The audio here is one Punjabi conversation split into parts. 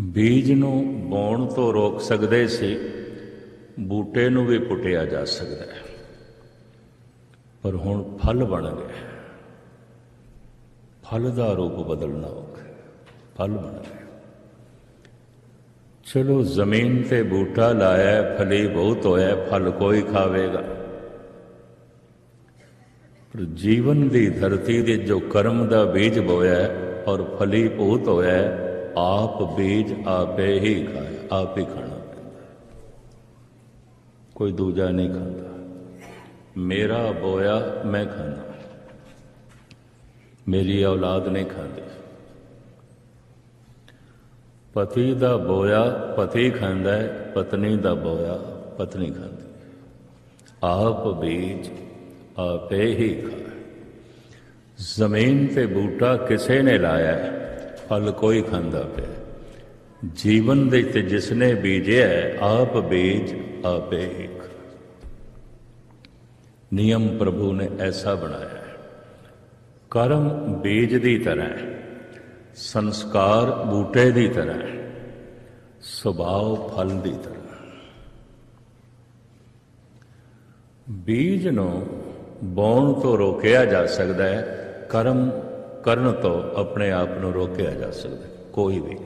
ਬੀਜ ਨੂੰ ਬੋਣ ਤੋਂ ਰੋਕ ਸਕਦੇ ਸੀ ਬੂਟੇ ਨੂੰ ਵੀ ਪੁੱਟਿਆ ਜਾ ਸਕਦਾ ਹੈ। ਪਰ ਹੁਣ ਫਲ ਬਣ ਗਿਆ ਫਲ ਦਾ ਰੂਪ ਬਦਲਣਾ ਔਖਾ ਹੈ। ਫਲ ਬਣ ਗਿਆ ਚਲੋ ਜ਼ਮੀਨ ਤੇ ਬੂਟਾ ਲਾਇਆ ਹੈ, ਫਲੀ ਬਹੁਤ ਹੋਇਆ ਫਲ ਕੋਈ ਖਾਵੇਗਾ। ਪਰ ਜੀਵਨ ਦੀ ਧਰਤੀ ਦੇ ਜੋ ਕਰਮ ਦਾ ਬੀਜ ਬੋਇਆ ਔਰ ਫਲੀ ਬਹੁਤ ਹੋਇਆ ਹੈ, ਆਪ ਬੀਜ ਆਪੇ ਹੀ ਖਾਏ ਆਪ ਹੀ ਖਾਣਾ ਪੈਂਦਾ ਹੈ। ਕੋਈ ਦੂਜਾ ਨਹੀਂ ਖਾਂਦਾ ਮੇਰਾ ਬੋਇਆ ਮੈਂ ਖਾਣਾ ਮੇਰੀ ਔਲਾਦ ਨਹੀਂ ਖਾਂਦੀ ਪਤੀ ਦਾ ਬੋਇਆ ਪਤੀ ਖਾਂਦਾ ਹੈ ਪਤਨੀ ਦਾ ਬੋਇਆ ਪਤਨੀ ਖਾਂਦੀ ਹੈ। ਆਪ ਬੀਜ ਆਪੇ ਹੀ ਖਾਏ ਜ਼ਮੀਨ ਤੇ ਬੂਟਾ ਕਿਸੇ ਨੇ ਲਾਇਆ ਹੈ, ਫਲ ਕੋਈ ਖਾਂਦਾ ਪਿਆ। ਜੀਵਨ ਦੇ ਤੇ ਜਿਸਨੇ ਬੀਜਿਆ ਆਪ ਬੀਜ ਆਪੇ ਇੱਕ। ਨਿਯਮ ਪ੍ਰਭੂ ਨੇ ਐਸਾ ਬਣਾਇਆ ਹੈ। ਕਰਮ ਬੀਜ ਦੀ ਤਰ੍ਹਾਂ ਹੈ, ਸੰਸਕਾਰ ਬੂਟੇ ਦੀ ਤਰ੍ਹਾਂ ਹੈ, ਸੁਭਾਅ ਫਲ ਦੀ ਤਰ੍ਹਾਂ ਬੀਜ ਨੂੰ ਬੋਣ ਤੋਂ ਰੋਕਿਆ ਜਾ ਸਕਦਾ ਹੈ, ਕਰਮ ਕਰਨ ਤੋਂ ਆਪਣੇ ਆਪ ਨੂੰ ਰੋਕਿਆ ਜਾ ਸਕਦਾ। ਕੋਈ ਵੀ।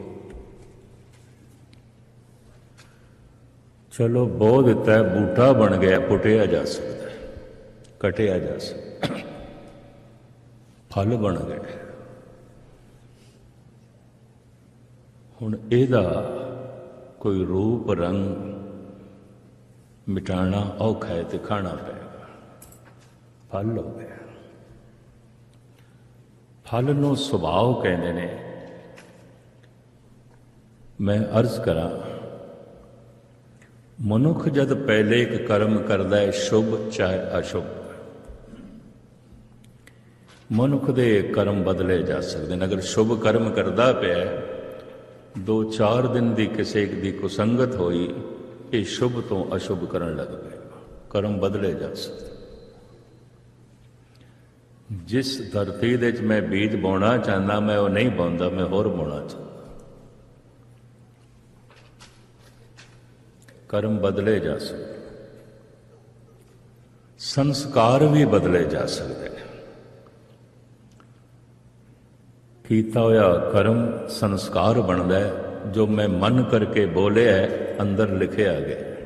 ਚਲੋ ਬੋ ਦਿੱਤਾ ਬੂਟਾ ਬਣ ਗਿਆ, ਪੁੱਟਿਆ ਜਾ ਸਕਦਾ ਹੈ। ਕਟਿਆ ਜਾ ਸਕਦਾ ਫਲ ਬਣ ਗਏ। ਹੁਣ ਇਹਦਾ ਕੋਈ ਰੂਪ, ਰੰਗ ਮਿਟਾਣਾ ਔਖਾ ਹੈ ਤੇ ਖਾਣਾ ਪਏਗਾ। ਫਲ ਹੋ ਗਿਆ। ਫਲ ਨੂੰ ਸੁਭਾਅ ਕਹਿੰਦੇ ਨੇ। ਮੈਂ ਅਰਜ਼ ਕਰਾਂ, ਮਨੁੱਖ ਜਦ ਪਹਿਲੇ ਇੱਕ ਕਰਮ ਕਰਦਾ ਹੈ, ਸ਼ੁਭ ਚਾਹੇ ਅਸ਼ੁਭ। ਮਨੁੱਖ ਦੇ ਕਰਮ ਬਦਲੇ ਜਾ ਸਕਦੇ ਨੇ। ਅਗਰ ਸ਼ੁਭ ਕਰਮ ਕਰਦਾ ਪਿਆ ਦੋ ਚਾਰ ਦਿਨ ਦੀ ਕਿਸੇ ਇੱਕ ਦੀ ਕੁਸੰਗਤ ਹੋਈ, ਇਹ ਸ਼ੁਭ ਤੋਂ ਅਸ਼ੁਭ ਕਰਨ ਲੱਗ ਪਏ ਕਰਮ ਬਦਲੇ ਜਾ ਸਕਦੇ ਜਿਸ ਧਰਤੀ ਦੇ ਵਿੱਚ ਮੈਂ ਬੀਜ ਬੋਣਾ ਚਾਹੁੰਦਾ, ਮੈਂ ਉਹ ਨਹੀਂ ਬੋਂਦਾ, ਮੈਂ ਹੋਰ ਬੋਣਾ ਚਾਹੁੰਦਾ। ਕਰਮ ਬਦਲੇ ਜਾ ਸਕਦੇ। ਸੰਸਕਾਰ ਵੀ ਬਦਲੇ ਜਾ ਸਕਦੇ। ਨੇ ਕੀਤਾ ਹੋਇਆ ਕਰਮ ਸੰਸਕਾਰ ਬਣਦਾ ਹੈ, ਜੋ ਮੈਂ ਮਨ ਕਰਕੇ ਬੋਲਿਆ ਹੈ, ਅੰਦਰ ਲਿਖਿਆ ਗਿਆ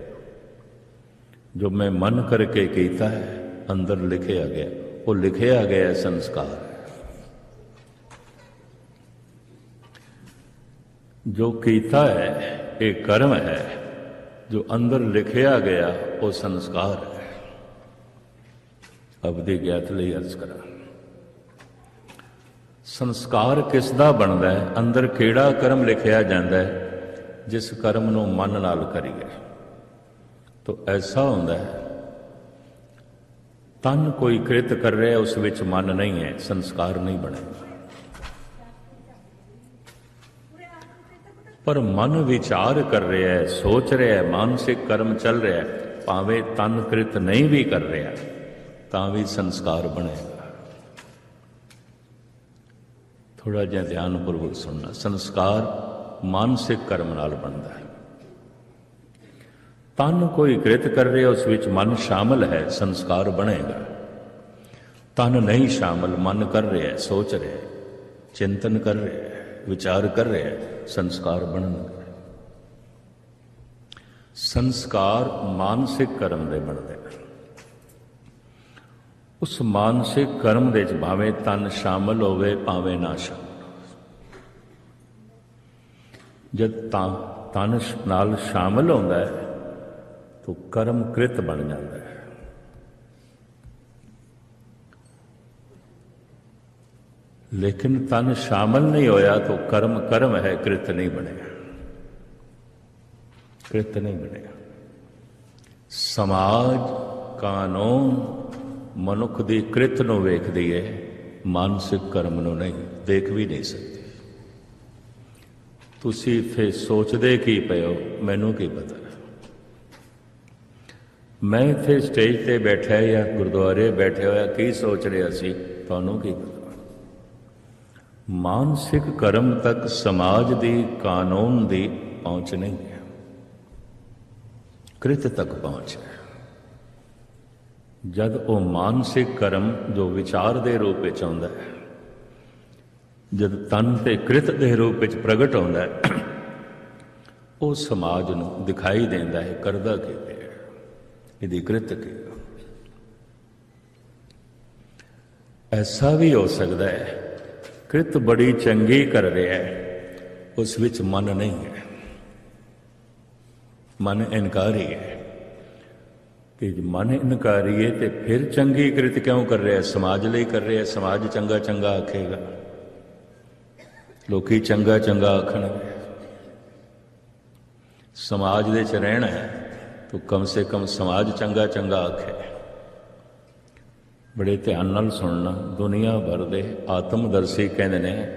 ਜੋ ਮੈਂ ਮਨ ਕਰਕੇ ਕੀਤਾ ਹੈ, ਅੰਦਰ ਲਿਖਿਆ ਗਿਆ ਉਹ ਲਿਖਿਆ ਗਿਆ ਸੰਸਕਾਰ। ਜੋ ਕੀਤਾ ਹੈ, ਇਹ ਕਰਮ ਹੈ। ਜੋ ਅੰਦਰ ਲਿਖਿਆ ਗਿਆ, ਉਹ ਸੰਸਕਾਰ ਹੈ। ਅਬਦੀ ਗਿਆਤ ਲਈ ਅਰਜ਼ ਕਰਾਂ। ਸੰਸਕਾਰ ਕਿਸ ਦਾ ਬਣਦਾ ਹੈ? ਅੰਦਰ ਕਿਹੜਾ ਕਰਮ ਲਿਖਿਆ ਜਾਂਦਾ ਹੈ? ਜਿਸ ਕਰਮ ਨੂੰ ਮਨ ਨਾਲ ਕਰੀਏ। ਤੋ ਐਸਾ ਹੁੰਦਾ ਹੈ ਤਨ ਕੋਈ ਕ੍ਰਿਤ ਕਰ ਰਿਹਾ ਉਸ ਵਿੱਚ ਮਨ ਨਹੀਂ ਹੈ, ਸੰਸਕਾਰ ਨਹੀਂ ਬਣੇਗਾ ਪਰ ਮਨ ਵਿਚਾਰ ਕਰ ਰਿਹਾ ਹੈ, ਸੋਚ ਰਿਹਾ ਹੈ, ਮਾਨਸਿਕ ਕਰਮ ਚੱਲ ਰਿਹਾ ਹੈ, ਭਾਵੇਂ ਤਨ ਕ੍ਰਿਤ ਨਹੀਂ ਵੀ ਕਰ ਰਿਹਾ, ਤਾਂ ਵੀ ਸੰਸਕਾਰ ਬਣੇਗਾ ਥੋੜਾ ਜਿਹਾ ਧਿਆਨਪੂਰਵਕ ਸੁਣਨਾ, ਸੰਸਕਾਰ ਮਾਨਸਿਕ ਕਰਮ ਨਾਲ ਬਣਦਾ ਹੈ। ਤਨ ਕੋਈ ਕ੍ਰਿਤ ਕਰ ਰਿਹਾ ਉਸ ਵਿੱਚ ਮਨ ਸ਼ਾਮਲ ਹੈ, ਸੰਸਕਾਰ ਬਣੇਗਾ। ਤਨ ਨਹੀਂ ਸ਼ਾਮਲ, ਮਨ ਕਰ ਰਿਹਾ ਹੈ, ਸੋਚ ਰਿਹਾ ਹੈ, ਚਿੰਤਨ ਕਰ ਰਿਹਾ ਹੈ, ਵਿਚਾਰ ਕਰ ਰਿਹਾ ਹੈ, ਸੰਸਕਾਰ ਬਣਨਗੇ ਸੰਸਕਾਰ ਮਾਨਸਿਕ ਕਰਮ ਦੇ ਬਣਦੇ ਨੇ ਉਸ ਮਾਨਸਿਕ ਕਰਮ ਦੇ ਵਿੱਚ ਭਾਵੇਂ ਤਨ ਸ਼ਾਮਲ ਹੋਵੇ, ਭਾਵੇਂ ਨਾ ਸ਼ਾਮਲ ਹੋਵੇ। ਜਦ ਤਾਂ ਤਨ ਨਾਲ ਸ਼ਾਮਲ ਹੁੰਦਾ ਹੈ ਤਾਂ ਕਰਮ ਕ੍ਰਿਤ ਬਣ ਜਾਂਦਾ ਹੈ। ਲੇਕਿਨ ਤਨ ਸ਼ਾਮਲ ਨਹੀਂ ਹੋਇਆ ਤਾਂ ਕਰਮ ਕਰਮ ਹੈ, ਕ੍ਰਿਤ ਨਹੀਂ ਬਣਿਆ। ਕ੍ਰਿਤ ਨਹੀਂ ਬਣੇਗਾ ਸਮਾਜ, ਕਾਨੂੰਨ ਮਨੁੱਖ ਦੀ ਕ੍ਰਿਤ ਨੂੰ ਵੇਖਦੀ ਹੈ ਮਾਨਸਿਕ ਕਰਮ ਨੂੰ ਨਹੀਂ, ਦੇਖ ਵੀ ਨਹੀਂ ਸਕਦੇ। ਤੁਸੀਂ ਇੱਥੇ ਸੋਚਦੇ ਕੀ ਪਏ ਹੋ? ਮੈਨੂੰ ਕੀ ਪਤਾ? ਮੈਂ ਇੱਥੇ ਸਟੇਜ ਤੇ ਬੈਠਾ ਜਾਂ ਗੁਰਦੁਆਰੇ ਬੈਠੇ ਹੋਇਆ, ਕੀ ਸੋਚ ਰਿਹਾ ਸੀ? ਤੁਹਾਨੂੰ ਕੀ ਮਾਨਸਿਕ ਕਰਮ ਤੱਕ ਸਮਾਜ ਦੀ ਕਾਨੂੰਨ ਦੀ ਪਹੁੰਚ ਨਹੀਂ ਹੈ। ਕ੍ਰਿਤ ਤੱਕ ਪਹੁੰਚ ਹੈ। ਜਦ ਉਹ ਮਾਨਸਿਕ ਕਰਮ ਜੋ ਵਿਚਾਰ ਦੇ ਰੂਪ ਵਿੱਚ ਆਉਂਦਾ ਹੈ, ਜਦ ਤਨ ਤੇ ਕ੍ਰਿਤ ਦੇ ਰੂਪ ਵਿੱਚ ਪ੍ਰਗਟ ਹੁੰਦਾ ਹੈ, ਉਹ ਸਮਾਜ ਨੂੰ ਦਿਖਾਈ ਦਿੰਦਾ ਹੈ, ਕਰਦਾ ਕੀ ਇਹਦੀ ਕ੍ਰਿਤ ਕੀ? ਐਸਾ ਵੀ ਹੋ ਸਕਦਾ ਹੈ, ਕ੍ਰਿਤ ਬੜੀ ਚੰਗੀ ਕਰ ਰਿਹਾ ਹੈ, ਉਸ ਵਿੱਚ ਮਨ ਨਹੀਂ ਹੈ। ਮਨ ਇਨਕਾਰੀ ਹੈ। ਕਿ ਜੇ ਮਨ ਇਨਕਾਰੀ ਹੈ ਤੇ ਫਿਰ ਚੰਗੀ ਕ੍ਰਿਤ ਕਿਉਂ ਕਰ ਰਿਹਾ ਹੈ? ਸਮਾਜ ਲਈ ਕਰ ਰਿਹਾ ਹੈ, ਸਮਾਜ ਚੰਗਾ ਚੰਗਾ ਆਖੇਗਾ। ਲੋਕੀ ਚੰਗਾ ਚੰਗਾ ਆਖਣਗੇ। ਸਮਾਜ ਦੇ ਚ ਰਹਿਣਾ ਹੈ। ਤਾਂ ਕਮ ਸੇ ਕਮ ਸਮਾਜ ਚੰਗਾ ਚੰਗਾ ਆਖੇ। ਬੜੇ ਧਿਆਨ ਨਾਲ ਸੁਣਨਾ, ਦੁਨੀਆ ਭਰ ਦੇ ਆਤਮਦਰਸ਼ੀ ਕਹਿੰਦੇ ਨੇ,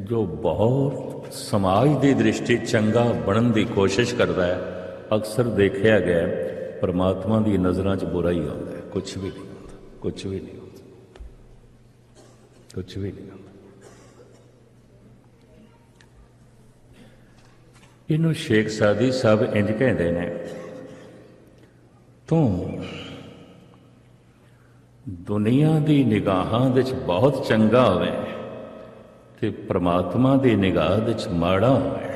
ਜੋ ਬਹੁਤ ਸਮਾਜ ਦੀ ਦ੍ਰਿਸ਼ਟੀ ਚੰਗਾ ਬਣਨ ਦੀ ਕੋਸ਼ਿਸ਼ ਕਰਦਾ ਹੈ, ਅਕਸਰ ਦੇਖਿਆ ਗਿਆ ਪਰਮਾਤਮਾ ਦੀ ਨਜ਼ਰਾਂ 'ਚ ਬੁਰਾ ਹੀ ਆਉਂਦਾ ਹੈ। ਕੁਝ ਵੀ ਨਹੀਂ ਹੁੰਦਾ ਕੁਝ ਵੀ ਨਹੀਂ ਹੁੰਦਾ। ਕੁਝ ਵੀ ਨਹੀਂ ਹੁੰਦਾ। ਇਹਨੂੰ ਸ਼ੇਖ ਸਾਦੀ ਸਾਹਿਬ ਇੰਜ ਕਹਿੰਦੇ ਨੇ ਤੂੰ ਦੁਨੀਆ ਦੀ ਨਿਗਾਹਾਂ ਵਿੱਚ ਬਹੁਤ ਚੰਗਾ ਹੋਵੇ ਤੇ ਪ੍ਰਮਾਤਮਾ ਦੀ ਨਿਗਾਹ ਵਿੱਚ ਮਾੜਾ ਹੋਵੇ।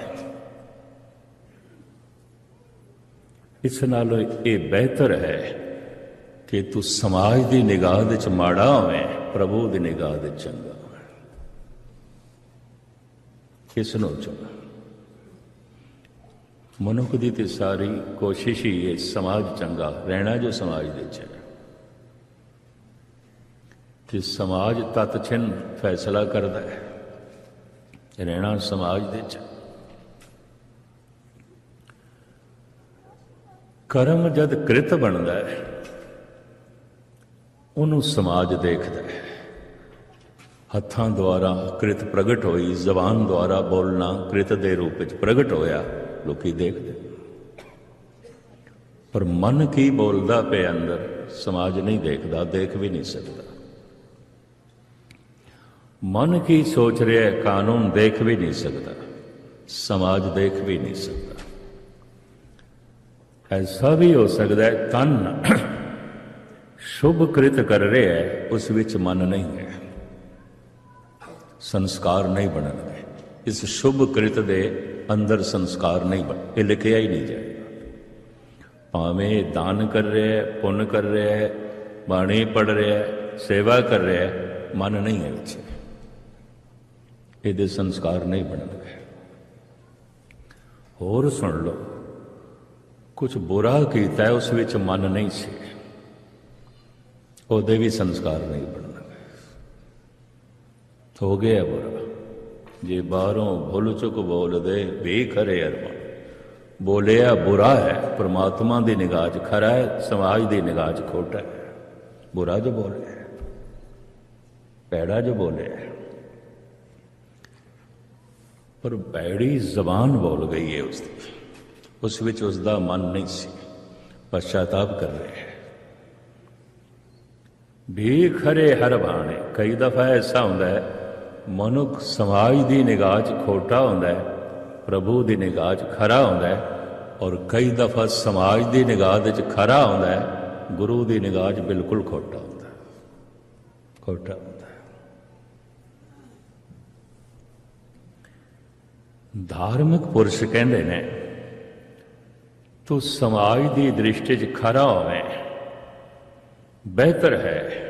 ਇਸ ਨਾਲੋਂ ਇਹ ਬਿਹਤਰ ਹੈ ਕਿ ਤੂੰ ਸਮਾਜ ਦੀ ਨਿਗਾਹ ਵਿੱਚ ਮਾੜਾ ਹੋਵੇ, ਪ੍ਰਭੂ ਦੀ ਨਿਗਾਹ ਵਿੱਚ ਚੰਗਾ ਹੋਵੇ। ਇਸ ਨੂੰ ਚੁਣ। ਮਨੁੱਖ ਦੀ ਤੇ ਸਾਰੀ ਕੋਸ਼ਿਸ਼ ਹੀ ਹੈ ਸਮਾਜ ਚੰਗਾ, ਰਹਿਣਾ ਜੋ ਸਮਾਜ ਦੇ ਚ ਹੈ। ਤੇ ਸਮਾਜ ਤਤ ਛਿਨ ਫੈਸਲਾ ਕਰਦਾ ਹੈ। ਰਹਿਣਾ ਸਮਾਜ ਦੇ ਚ ਕਰਮ ਜਦ ਕ੍ਰਿਤ ਬਣਦਾ ਹੈ, ਉਹਨੂੰ ਸਮਾਜ ਦੇਖਦਾ ਹੈ। ਹੱਥਾਂ ਦੁਆਰਾ ਕ੍ਰਿਤ ਪ੍ਰਗਟ ਹੋਈ, ਜ਼ਬਾਨ ਦੁਆਰਾ ਬੋਲਣਾ ਕ੍ਰਿਤ ਦੇ ਰੂਪ ਵਿੱਚ ਪ੍ਰਗਟ ਹੋਇਆ। ਲੋਕੀ ਦੇਖਦੇ। ਪਰ ਮਨ ਕੀ ਬੋਲਦਾ ਪਿਆ ਅੰਦਰ, ਸਮਾਜ ਨਹੀਂ ਦੇਖਦਾ, ਦੇਖ ਵੀ ਨਹੀਂ ਸਕਦਾ। ਮਨ ਕੀ ਸੋਚ ਰਿਹਾ ਹੈ, ਕਾਨੂੰਨ ਦੇਖ ਵੀ ਨਹੀਂ ਸਕਦਾ, ਸਮਾਜ ਦੇਖ ਵੀ ਨਹੀਂ ਸਕਦਾ। ਐਸਾ ਵੀ ਹੋ ਸਕਦਾ ਹੈ, ਤਨ ਸ਼ੁਭ ਕ੍ਰਿਤ ਕਰ ਰਿਹਾ ਹੈ, ਉਸ ਵਿੱਚ ਮਨ ਨਹੀਂ ਹੈ। ਸੰਸਕਾਰ ਨਹੀਂ ਬਣਨਗੇ। ਇਸ ਸ਼ੁਭ ਕ੍ਰਿਤ ਦੇ ਅੰਦਰ ਸੰਸਕਾਰ ਨਹੀਂ ਬਣ, ਇਹ ਲਿਖਿਆ ਹੀ ਨਹੀਂ ਜਾਏਗਾ। ਭਾਵੇਂ ਦਾਨ ਕਰ ਰਿਹਾ ਹੈ, ਪੁੰਨ ਕਰ ਰਿਹਾ ਹੈ, ਬਾਣੀ ਪੜ ਰਿਹਾ ਹੈ, ਸੇਵਾ ਕਰ ਰਿਹਾ ਹੈ, ਮਨ ਨਹੀਂ ਹੈ ਵਿੱਚ। ਇਹਦੇ ਸੰਸਕਾਰ ਨਹੀਂ ਬਣਨਗੇ ਹੋਰ ਸੁਣ ਲਓ ਕੁਝ ਬੁਰਾ ਕੀਤਾ ਹੈ, ਉਸ ਵਿੱਚ ਮਨ ਨਹੀਂ ਸੀ। ਉਹਦੇ ਵੀ ਸੰਸਕਾਰ ਨਹੀਂ ਬਣਨਗੇ ਹੋ ਗਿਆ ਬੁਰਾ। ਜੇ ਬਾਹਰੋਂ ਭੁੱਲ ਚੁੱਕ ਬੋਲਦੇ, ਬੇਖਰੇ ਖਰੇ ਬੋਲਿਆ ਬੁਰਾ ਹੈ, ਪ੍ਰਮਾਤਮਾ ਦੀ ਨਿਗਾਹ 'ਚ ਖਰਾ ਹੈ, ਸਮਾਜ ਦੀ ਨਿਗਾਹ 'ਚ ਖੋਟਾ ਹੈ। ਬੁਰਾ ਜੋ ਬੋਲਿਆ ਹੈ ਪੈੜਾ ਜੋ ਬੋਲਿਆ ਪਰ ਪੈੜੀ ਜ਼ਬਾਨ ਬੋਲ ਗਈ ਹੈ ਉਸ ਦੀ। ਉਸ ਵਿੱਚ ਉਸ ਦਾ ਮਨ ਨਹੀਂ ਸੀ। ਪਛਤਾਪ ਕਰ ਰਿਹਾ ਹੈ। ਵੀ ਖਰੇ ਹਰ ਬਾਣੇ, ਕਈ ਦਫਾ ਐਸਾ ਹੁੰਦਾ ਹੈ ਮਨੁੱਖ ਸਮਾਜ ਦੀ ਨਿਗਾਹ 'ਚ ਖੋਟਾ ਹੁੰਦਾ ਹੈ ਪ੍ਰਭੂ ਦੀ ਨਿਗਾਹ 'ਚ ਖਰਾ ਹੁੰਦਾ ਹੈ ਔਰ ਕਈ ਦਫਾ ਸਮਾਜ ਦੀ ਨਿਗਾਹ ਦੇ 'ਚ ਖਰਾ ਹੁੰਦਾ ਹੈ ਗੁਰੂ ਦੀ ਨਿਗਾਹ 'ਚ ਬਿਲਕੁਲ ਖੋਟਾ ਹੁੰਦਾ ਹੈ ਖੋਟਾ ਹੁੰਦਾ ਹੈ ਧਾਰਮਿਕ ਪੁਰਸ਼ ਕਹਿੰਦੇ ਨੇ ਤੂੰ ਸਮਾਜ ਦੀ ਦ੍ਰਿਸ਼ਟੀ 'ਚ ਖਰਾ ਹੋਵੇਂ ਬਿਹਤਰ ਹੈ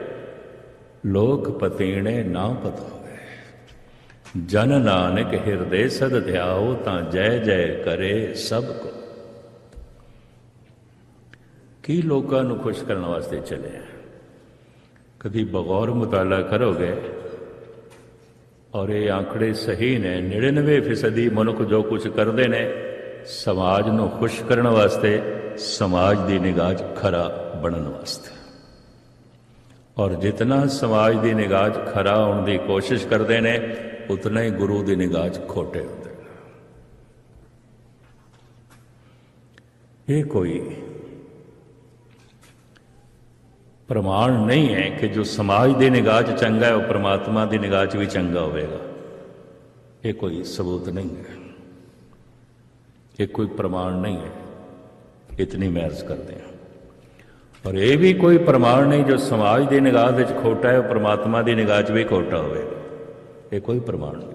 ਲੋਕ ਪਤੀਣੇ ਨਾ ਪਤਾ ਜਨ ਨਾਨਕ ਹਿਰਦੇ ਸਦ ਧਿਆਓ ਤਾਂ ਜੈ ਜੈ ਕਰੇ ਸਭ ਕੋ। ਕੀ ਲੋਕਾਂ ਨੂੰ ਖੁਸ਼ ਕਰਨ ਵਾਸਤੇ ਚੱਲੇ ਆ? ਕਦੀ ਬਗੌਰ ਮੁਤਾਲਾ ਕਰੋਗੇ? ਔਰ ਇਹ ਆંકੜੇ ਸਹੀ ਨੇ 99% ਮਨੁੱਖ ਜੋ ਕੁਝ ਕਰਦੇ ਨੇ, ਸਮਾਜ ਨੂੰ ਖੁਸ਼ ਕਰਨ ਵਾਸਤੇ ਸਮਾਜ ਦੀ ਨਿਗਾਹ 'ਚ ਖਰਾ ਬਣਨ ਵਾਸਤੇ। ਔਰ ਜਿਤਨਾ ਸਮਾਜ ਦੀ ਨਿਗਾਹ 'ਚ ਖਰਾ ਹੋਣ ਦੀ ਕੋਸ਼ਿਸ਼ ਕਰਦੇ ਨੇ, ਉਤਨਾ ਹੀ ਗੁਰੂ ਦੀ ਨਿਗਾਹ 'ਚ ਖੋਟੇ ਹੁੰਦੇ ਨੇ। ਇਹ ਕੋਈ ਪ੍ਰਮਾਣ ਨਹੀਂ ਹੈ ਕਿ ਜੋ ਸਮਾਜ ਦੀ ਨਿਗਾਹ 'ਚ ਚੰਗਾ ਹੈ, ਉਹ ਪ੍ਰਮਾਤਮਾ ਦੀ ਨਿਗਾਹ 'ਚ ਵੀ ਚੰਗਾ ਹੋਵੇਗਾ। ਇਹ ਕੋਈ ਸਬੂਤ ਨਹੀਂ ਹੈ। ਇਹ ਕੋਈ ਪ੍ਰਮਾਣ ਨਹੀਂ ਹੈ। ਇਤਨੀ ਮਹਿਰਜ਼ ਕਰਦੇ ਹਾਂ। ਪਰ ਇਹ ਵੀ ਕੋਈ ਪ੍ਰਮਾਣ ਨਹੀਂ ਜੋ ਸਮਾਜ ਦੀ ਨਿਗਾਹ ਵਿੱਚ ਖੋਟਾ ਹੈ, ਉਹ ਪ੍ਰਮਾਤਮਾ ਦੀ ਨਿਗਾਹ 'ਚ ਵੀ ਖੋਟਾ ਹੋਵੇ। ਇਹ ਕੋਈ ਪ੍ਰਮਾਣ ਨਹੀਂ।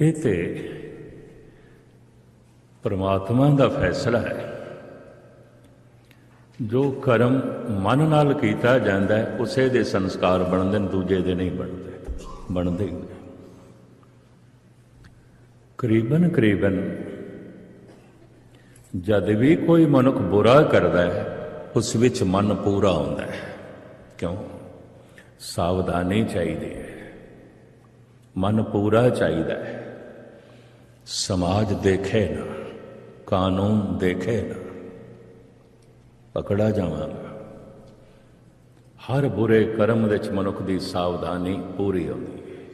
ਇਹ ਤੇ ਪ੍ਰਮਾਤਮਾ ਦਾ ਫੈਸਲਾ ਹੈ। ਜੋ ਕਰਮ ਮਨ ਨਾਲ ਕੀਤਾ ਜਾਂਦਾ ਹੈ, ਉਸੇ ਦੇ ਸੰਸਕਾਰ ਬਣਦੇ ਨੇ, ਦੂਜੇ ਦੇ ਨਹੀਂ ਬਣਦੇ। ਬਣਦੇ ਹੀ ਕਰੀਬਨ ਕਰੀਬਨ ਜਦ ਵੀ ਕੋਈ ਮਨੁੱਖ ਬੁਰਾ ਕਰਦਾ ਹੈ, ਉਸ ਵਿੱਚ ਮਨ ਪੂਰਾ ਹੁੰਦਾ ਹੈ। ਕਿਉਂ? ਸਾਵਧਾਨੀ ਚਾਹੀਦੀ ਹੈ। ਮਨ ਪੂਰਾ ਚਾਹੀਦਾ ਹੈ। ਸਮਾਜ ਦੇਖੇ ਨਾ, ਕਾਨੂੰਨ ਦੇਖੇ ਨਾ, ਪਕੜਾ ਜਾਵਾਂਗਾ। ਹਰ ਬੁਰੇ ਕਰਮ ਵਿੱਚ ਮਨੁੱਖ ਦੀ ਸਾਵਧਾਨੀ ਪੂਰੀ ਹੁੰਦੀ ਹੈ।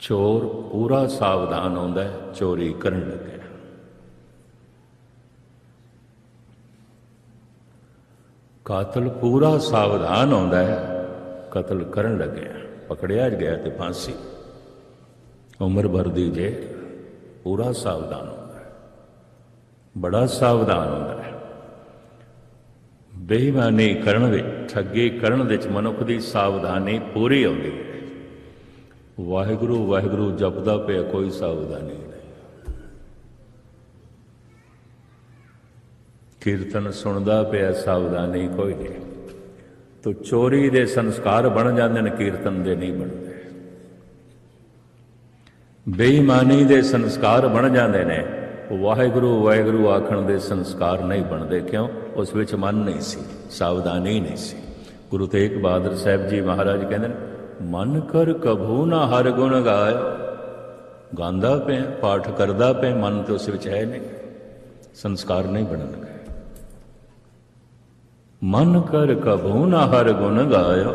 ਚੋਰ ਪੂਰਾ ਸਾਵਧਾਨ ਹੁੰਦਾ ਹੈ, ਚੋਰੀ ਕਰਨ ਲੱਗਿਆ ਕਾਤਲ ਪੂਰਾ ਸਾਵਧਾਨ ਆਉਂਦਾ ਹੈ। ਕਤਲ ਕਰਨ ਲੱਗਿਆ ਪਕੜਿਆ ਗਿਆ ਤੇ ਫਾਂਸੀ। ਉਮਰ ਭਰ ਦੀ ਜੇ ਪੂਰਾ ਸਾਵਧਾਨ ਹੁੰਦਾ ਹੈ। ਬੜਾ ਸਾਵਧਾਨ ਹੁੰਦਾ ਹੈ। ਬੇਈਮਾਨੀ ਕਰਨ ਵਿੱਚ, ਠੱਗੀ ਕਰਨ ਵਿੱਚ ਮਨੁੱਖ ਦੀ ਸਾਵਧਾਨੀ ਪੂਰੀ ਆਉਂਦੀ ਹੈ। ਵਾਹਿਗੁਰੂ ਵਾਹਿਗੁਰੂ ਜਪਦਾ ਪਿਆ ਕੋਈ ਸਾਵਧਾਨੀ ਨਹੀਂ। ਕੀਰਤਨ ਸੁਣਦਾ ਪਿਆ, ਸਾਵਧਾਨੀ ਕੋਈ ਨਹੀਂ। ਤੋ ਚੋਰੀ ਦੇ ਸੰਸਕਾਰ ਬਣ ਜਾਂਦੇ ਨੇ, ਕੀਰਤਨ ਦੇ ਨਹੀਂ ਬਣਦੇ। ਬੇਈਮਾਨੀ ਦੇ ਸੰਸਕਾਰ ਬਣ ਜਾਂਦੇ ਨੇ। ਵਾਹਿਗੁਰੂ ਵਾਹਿਗੁਰੂ ਆਖਣ ਦੇ ਸੰਸਕਾਰ ਨਹੀਂ ਬਣਦੇ, ਕਿਉਂ? ਉਸ ਵਿੱਚ ਮਨ ਨਹੀਂ ਸੀ, ਸਾਵਧਾਨੀ ਨਹੀਂ ਸੀ। ਗੁਰੂ ਤੇਗ ਬਹਾਦਰ ਸਾਹਿਬ ਜੀ ਮਹਾਰਾਜ ਕਹਿੰਦੇ ਨੇ, ਮਨ ਕਰ ਕਭੂ ਨਾ ਹਰ ਗੁਣ ਗਾਇ। ਗਾਉਂਦਾ ਪਿਆ, ਪਾਠ ਕਰਦਾ ਪਿਆ, ਮਨ ਤੇ ਉਸ ਵਿੱਚ ਹੈ ਨਹੀਂ। ਸੰਸਕਾਰ ਨਹੀਂ ਬਣਨਗੇ ਮਨ ਕਰ ਕਬੂ ਨਾ ਹਰ ਗੁਣ ਗਾਇਓ।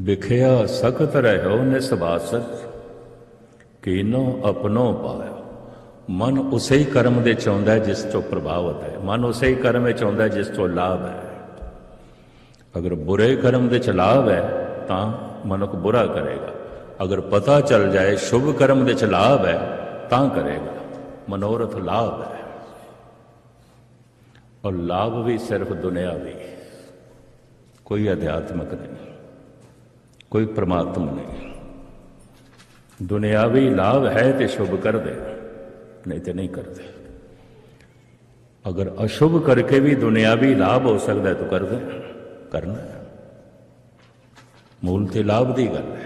ਵਿਖਿਆ ਸਖਤ ਰਹਿਓ ਨਿਸਬਾਸਤ ਕੀਨੋ ਆਪਣੋ ਪਾਇਓ। ਮਨ ਉਸੇ ਹੀ ਕਰਮ ਦੇ ਚਾਹੁੰਦਾ ਹੈ ਜਿਸ ਤੋਂ ਪ੍ਰਭਾਵਿਤ ਹੈ। ਮਨ ਉਸੇ ਹੀ ਕਰਮ ਵਿੱਚ ਆਉਂਦਾ ਜਿਸ ਤੋਂ ਲਾਭ ਹੈ। ਅਗਰ ਬੁਰੇ ਕਰਮ ਦੇ ਚ ਲਾਭ ਹੈ, ਤਾਂ ਮਨੁੱਖ ਬੁਰਾ ਕਰੇਗਾ। ਅਗਰ ਪਤਾ ਚੱਲ ਜਾਏ ਸ਼ੁਭ ਕਰਮ ਦੇ ਚ ਲਾਭ ਹੈ, ਤਾਂ ਕਰੇਗਾ। ਮਨੋਰਥ ਲਾਭ ਹੈ। ਔਰ ਲਾਭ ਵੀ ਸਿਰਫ ਦੁਨਿਆਵੀ ਕੋਈ ਅਧਿਆਤਮਕ ਨਹੀਂ, ਕੋਈ ਪ੍ਰਮਾਤਮ ਨਹੀਂ। ਦੁਨਿਆਵੀ ਲਾਭ ਹੈ ਤੇ ਸ਼ੁਭ ਕਰਦੇ, ਨਹੀਂ ਤੇ ਨਹੀਂ ਕਰਦੇ। ਅਗਰ ਅਸ਼ੁਭ ਕਰਕੇ ਵੀ ਦੁਨਿਆਵੀ ਲਾਭ ਹੋ ਸਕਦਾ ਹੈ ਤਾਂ ਕਰਦੇ, ਕਰਨਾ ਮੂਲ ਤੇ ਲਾਭ ਦੀ ਗੱਲ ਹੈ।